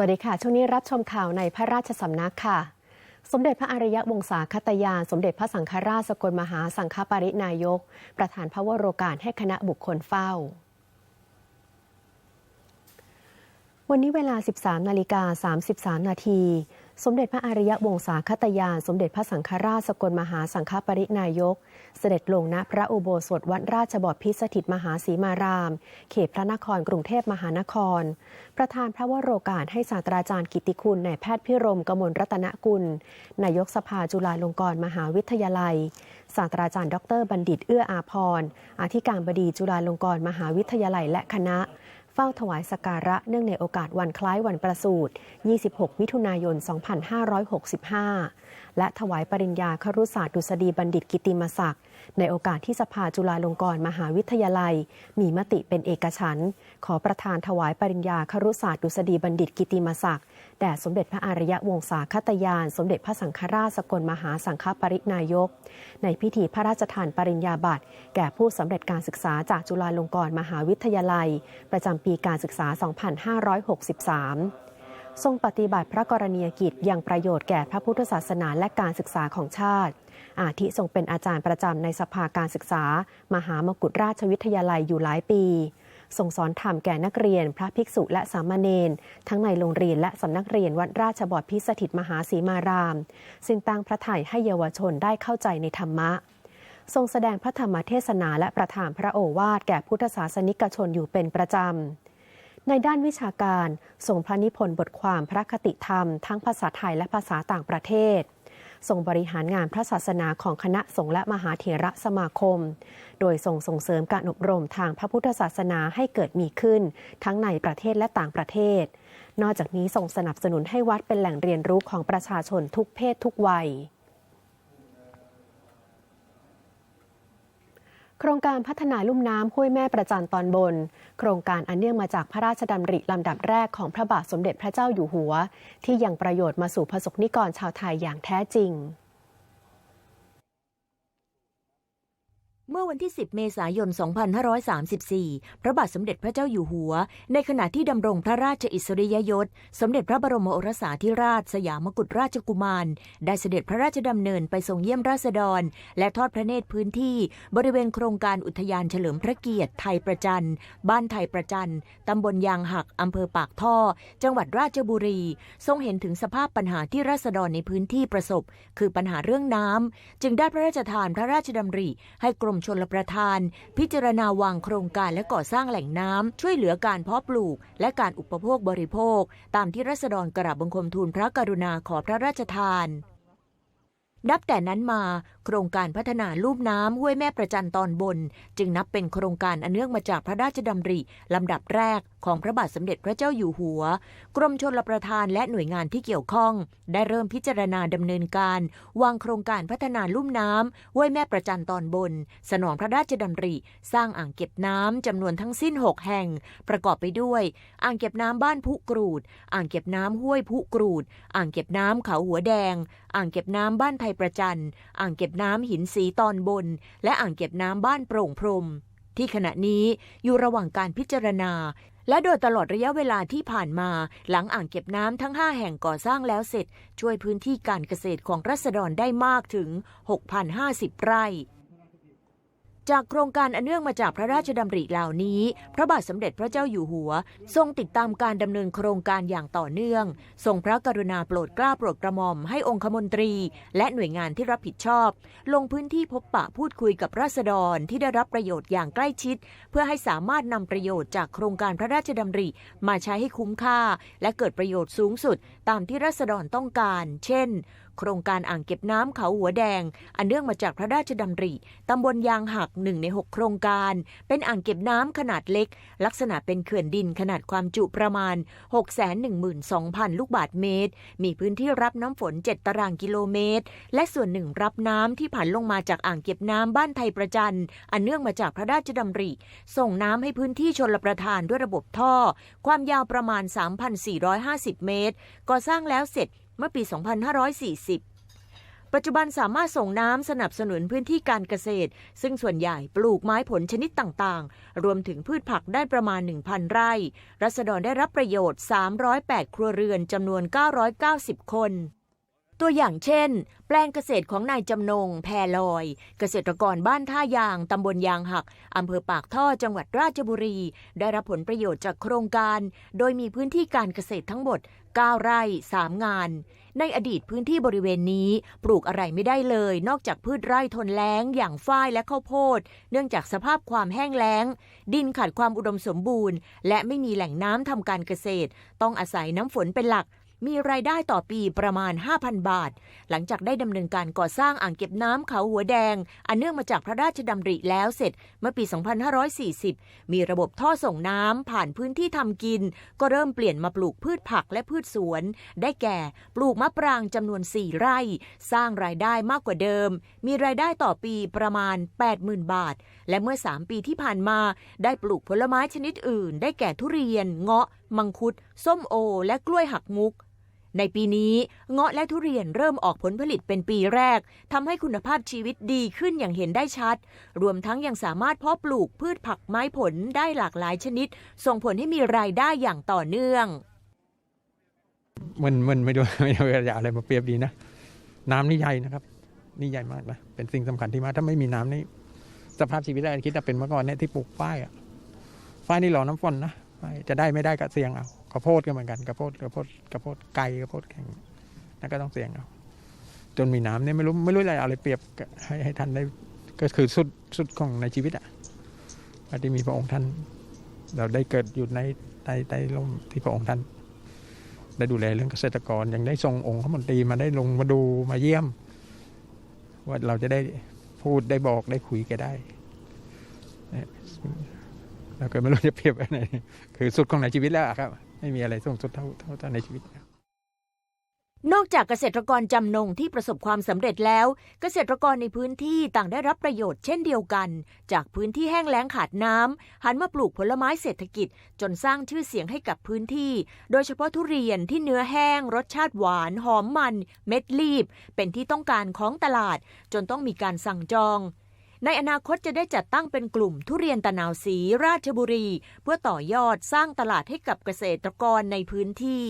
วัสดีค่ะ ช่วงนี้รับชมข่าวในพระราชสำนักค่ะ สมเด็จพระอริยวงศาคตยาน สมเด็จพระสังฆราชสกลมหาสังฆปรินายก ประธานพระวโรกาสให้คณะบุคคลเฝ้า วันนี้เวลา 13 นาฬิกา 33 นาที สมเด็จพระอริยวงศาคตยาน สมเด็จพระสังฆราชสกลมหาสังฆปรินายก เสด็จลงณพระอุโบสถวัดราชบพิสถิตมหาสีมาราม เขตพระนครกรุงเทพมหานคร ประธานพระวโรกาสให้ศาสตราจารย์กิติคุณนายแพทย์พิรมกมลรัตนกุล นายกสภาจุฬาลงกรณ์มหาวิทยาลัย ศาสตราจารย์ ดร บัณฑิตเอื้ออาพรอธิการบดีจุฬาลงกรณ์มหาวิทยาลัยและคณะ ฝ้าถวายสการะเนื่องในโอกาสวันคล้ายวันประสูติ 26 มิถุนายน 2565 และถวายปริญญาครุศาสตร์ดุษฎีบัณฑิตกิติมศักดิ์ในโอกาสที่สภาจุฬาลงกรณ์มหาวิทยาลัย มีมติเป็นเอกฉันท์ขอประธานถวายปริญญาครุศาสตร์ดุษฎีบัณฑิตกิติมศักดิ์ ด่สมเด็จพระอารยวงศาคตยาน สมเด็จพระสังฆราชสกลมหาสังฆปรินายก ในพิธีพระราชทานปริญญาบัตรแก่ผู้สำเร็จการศึกษาจากจุฬาลงกรณ์มหาวิทยาลัย ประจำปีการศึกษา 2563ทรงปฏิบัติพระกรณียกิจอยังประโยชน์แก่พระพุทธศาสนาและการศึกษาของชาติ อาทิทรงเป็นอาจารย์ประจำในสภาการศึกษา มหามกุฏราชวิทยาลัยอยู่หลายปี ทรงสอนธรรมแก่นักเรียน พระภิกษุและสามเณรทั้งในโรงเรียนและสำนักเรียนวัดราชบพิสถิตมหาสีมาราม ซึ่งตั้งพระไถ่ให้เยาวชนได้เข้าใจในธรรมะ ทรงแสดงพระธรรมเทศนาและประทานพระโอวาทแก่พุทธศาสนิกชนอยู่เป็นประจำในด้านวิชาการทรงพระนิพนธ์บทความพระคติธรรม ทั้งภาษาไทยและภาษาต่างประเทศ ทรงบริหารงานพระศาสนาของคณะสงฆ์และมหาเถระสมาคม โดยทรงส่งเสริมการอบรมทางพระพุทธศาสนาให้เกิดมีขึ้น ทั้งในประเทศและต่างประเทศ นอกจากนี้ทรงสนับสนุนให้วัดเป็นแหล่งเรียนรู้ของประชาชนทุกเพศทุกวัย โครงการพัฒนาลุ่มน้ำห้วยแม่ประจันตอนบน โครงการอันเนื่องมาจากพระราชดำริลำดับแรกของพระบาทสมเด็จพระเจ้าอยู่หัว ที่ยังประโยชน์มาสู่ประสบนิกรชาวไทยอย่างแท้จริง เมื่อวันที่ 10 เมษายน 2534 พระบาทสมเด็จพระเจ้าอยู่หัว ในขณะที่ดำรงพระราชอิสริยยศ สมเด็จพระบรมโอรสาธิราช สยามกุฎราชกุมาร ได้เสด็จพระราชดำเนินไปทรงเยี่ยมราษฎร และทอดพระเนตรพื้นที่ บริเวณโครงการอุทยานเฉลิมพระเกียรติไทยประจัน บ้านไทยประจัน ตำบลยางหัก อำเภอปากท่อ จังหวัดราชบุรี ทรงเห็นถึงสภาพปัญหาที่ราษฎรในพื้นที่ประสบ คือปัญหาเรื่องน้ำจึงได้พระราชทานพระราชดำริให้กรมชลประทาน พิจารณาวางโครงการและก่อสร้างแหล่งน้ำ ช่วยเหลือการเพาะปลูก และการอุปโภคบริโภค ตามที่รัษฎรกราบบังคมทูลพระกรุณาขอพระราชทานนับแต่นั้นมา โครงการพัฒนาลุ่มน้ำห้วยแม่ประจันตอนบน จึงนับเป็นโครงการอันเนื่องมาจากพระราชดำริลำดับแรกของพระบาทสมเด็จพระเจ้าอยู่หัว กรมชลประทานและหน่วยงานที่เกี่ยวข้อง ได้เริ่มพิจารณาดำเนินการ วางโครงการพัฒนาลุ่มน้ำห้วยแม่ประจันตอนบน สนองพระราชดำริ สร้างอ่างเก็บน้ำจำนวนทั้งสิ้น 6 แห่ง ประกอบไปด้วย อ่างเก็บน้ำบ้านพุกรูด อ่างเก็บน้ำห้วยพุกรูด อ่างเก็บน้ำเขาหัวแดง อ่างเก็บน้ำบ้านไทยประจันอ่างเก็บน้ำหินสีตอนบน และอ่างเก็บน้ำบ้านโปร่งพรม ที่ขณะนี้อยู่ระหว่างการพิจารณา และโดยตลอดระยะเวลาที่ผ่านมา หลังอ่างเก็บน้ำทั้ง 5 แห่งก่อสร้างแล้วเสร็จ ช่วยพื้นที่การเกษตรของรัษฎรได้มากถึง 6,050 ไร่ จากโครงการอันเนื่องมาจากพระราชดำริเหล่านี้ พระบาทสมเด็จพระเจ้าอยู่หัว ทรงติดตามการดำเนินโครงการอย่างต่อเนื่อง ทรงพระกรุณาโปรดเกล้าโปรดกระหม่อมให้องคมนตรี และหน่วยงานที่รับผิดชอบ ลงพื้นที่พบปะพูดคุยกับราษฎรที่ได้รับประโยชน์อย่างใกล้ชิด เพื่อให้สามารถนำประโยชน์จากโครงการพระราชดำริ มาใช้ให้คุ้มค่า และเกิดประโยชน์สูงสุด ตามที่ราษฎรต้องการ เช่น โครงการอ่างเก็บน้ำเขาหัวแดง อันเนื่องมาจากพระราชดำริตำบลยางหักหนึ่งใน 6 โครงการ เป็นอ่างเก็บน้ำขนาดเล็ก ลักษณะเป็นเขื่อนดินขนาดความจุประมาณ 612,000 ลูกบาศก์เมตร มีพื้นที่รับน้ำฝน 7 ตารางกิโลเมตร และส่วนหนึ่งรับน้ำที่ผ่านลงมาจากอ่างเก็บน้ำบ้านไทยประจัน อันเนื่องมาจากพระราชดำริ ส่งน้ำให้พื้นที่ชนรประทานด้วยระบบท่อ ความยาวประมาณ 3,450 เมตรก่อสร้างแล้วเสร็จ เมื่อปี 2540 ปัจจุบันสามารถส่งน้ำสนับสนุนพื้นที่การเกษตร ซึ่งส่วนใหญ่ปลูกไม้ผลชนิดต่างๆ รวมถึงพืชผักได้ประมาณ 1,000 ไร่ รัษฎรได้รับประโยชน์ 308 ครัวเรือนจำนวน 990 คน ตัวอย่างเช่น แปลงเกษตรของนายจำนง แพรลอย เกษตรกรบ้านท่ายาง ตำบลยางหัก อำเภอปากท่อจังหวัดราชบุรี ได้รับผลประโยชน์จากโครงการ โดยมีพื้นที่การเกษตรทั้งหมด 9 ไร่ 3 งาน ในอดีตพื้นที่บริเวณนี้ ปลูกอะไรไม่ได้เลย นอกจากพืชไร่ทนแล้ง อย่างฝ้ายและข้าวโพด เนื่องจากสภาพความแห้งแล้ง ดินขาดความอุดมสมบูรณ์ และไม่มีแหล่งน้ำทำการเกษตร ต้องอาศัยน้ำฝนเป็นหลัก มีรายได้ต่อปีประมาณ 5,000 บาท หลังจากได้ดำเนินการก่อสร้างอ่างเก็บน้ำเขาหัวแดง อันเนื่องมาจากพระราชดำริแล้วเสร็จเมื่อปี 2540 มีระบบท่อส่งน้ำผ่านพื้นที่ทำกิน ก็เริ่มเปลี่ยนมาปลูกพืชผักและพืชสวน ได้แก่ปลูกมะปรางจำนวน 4 ไร่ สร้างรายได้มากกว่าเดิม มีรายได้ต่อปีประมาณ 80,000 บาท และเมื่อ 3 ปีที่ผ่านมา ได้ปลูกผลไม้ชนิดอื่น ได้แก่ทุเรียน เงาะ มังคุด ส้มโอ และกล้วยหักมุก ในปีนี้เงาะและทุเรียนเริ่มออกผลผลิตเป็นปีแรกทำให้คุณภาพชีวิตดีขึ้นอย่างเห็นได้ชัด รวมทั้งยังสามารถเพาะปลูกพืชผักไม้ผลได้หลากหลายชนิด ส่งผลให้มีรายได้อย่างต่อเนื่อง มันมันไม่ดูไม่ดูจะอะไรมาเปรียบดีนะ น้ำนี่ใหญ่นะครับ นี่ใหญ่มากนะเป็นสิ่งสำคัญที่มากถ้าไม่มีน้ำนี่สภาพชีวิตอะไรคิดว่าเป็นเมื่อก่อนเนี่ยที่ปลูกฝ้ายอะฝ้ายนี่รอน้ำฝนนะจะได้ไม่ได้ก็เสี่ยงเอา ข้าวโพดก็เหมือนกันข้าวโพดข้าวโพดข้าวโพดไก่ข้าวโพดแข็งนั่นก็ต้องเสี่ยงเอาจนมีน้ำเนี่ยไม่รู้ไม่รู้อะไรเอาอะไรเปรียบให้ให้ท่านได้ก็คือสุดสุดของในชีวิตอะว่าที่มีพระองค์ท่าน เราได้เกิดอยู่ในใต้ใต้ร่มที่พระองค์ท่าน ได้ดูแลเรื่องเกษตรกรยังได้ส่งองค์ขมนตรีมาได้ลงมาดูมาเยี่ยม ว่าเราจะได้พูดได้บอกได้คุยกันได้เนี่ยเราก็ไม่รู้จะเปรียบอะไรคือสุดของในชีวิตแล้วครับ ไม่มีอะไรสูงสุดเท่าเท่าในชีวิตนอกจากเกษตรกรจำนงที่ประสบความสำเร็จแล้ว เกษตรกรในพื้นที่ต่างได้รับประโยชน์เช่นเดียวกัน จากพื้นที่แห้งแล้งขาดน้ำหันมาปลูกผลไม้เศรษฐกิจ จนสร้างชื่อเสียงให้กับพื้นที่ โดยเฉพาะทุเรียนที่เนื้อแห้ง รสชาติหวาน หอมมัน เม็ดรีบ เป็นที่ต้องการของตลาด จนต้องมีการสั่งจอง ในอนาคตจะได้จัดตั้งเป็นกลุ่มทุเรียนตะนาวสีราชบุรี เพื่อต่อยอดสร้างตลาดให้กับเกษตรกรในพื้นที่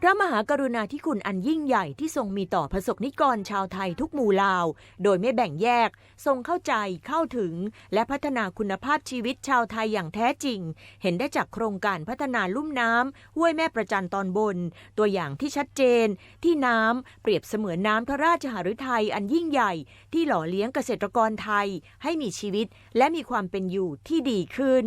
พระมหากรุณาธิคุณอันยิ่งใหญ่ที่ทรงมีต่อประสบนิกรชาวไทยทุกหมู่เหล่า โดยไม่แบ่งแยก ทรงเข้าใจเข้าถึง และพัฒนาคุณภาพชีวิตชาวไทยอย่างแท้จริง เห็นได้จากโครงการพัฒนาลุ่มน้ำห้วยแม่ประจันตอนบน ตัวอย่างที่ชัดเจน ที่น้ำเปรียบเสมือนน้ำพระราชหฤทัยอันยิ่งใหญ่ ที่หล่อเลี้ยงเกษตรกรไทย ให้มีชีวิตและมีความเป็นอยู่ที่ดีขึ้น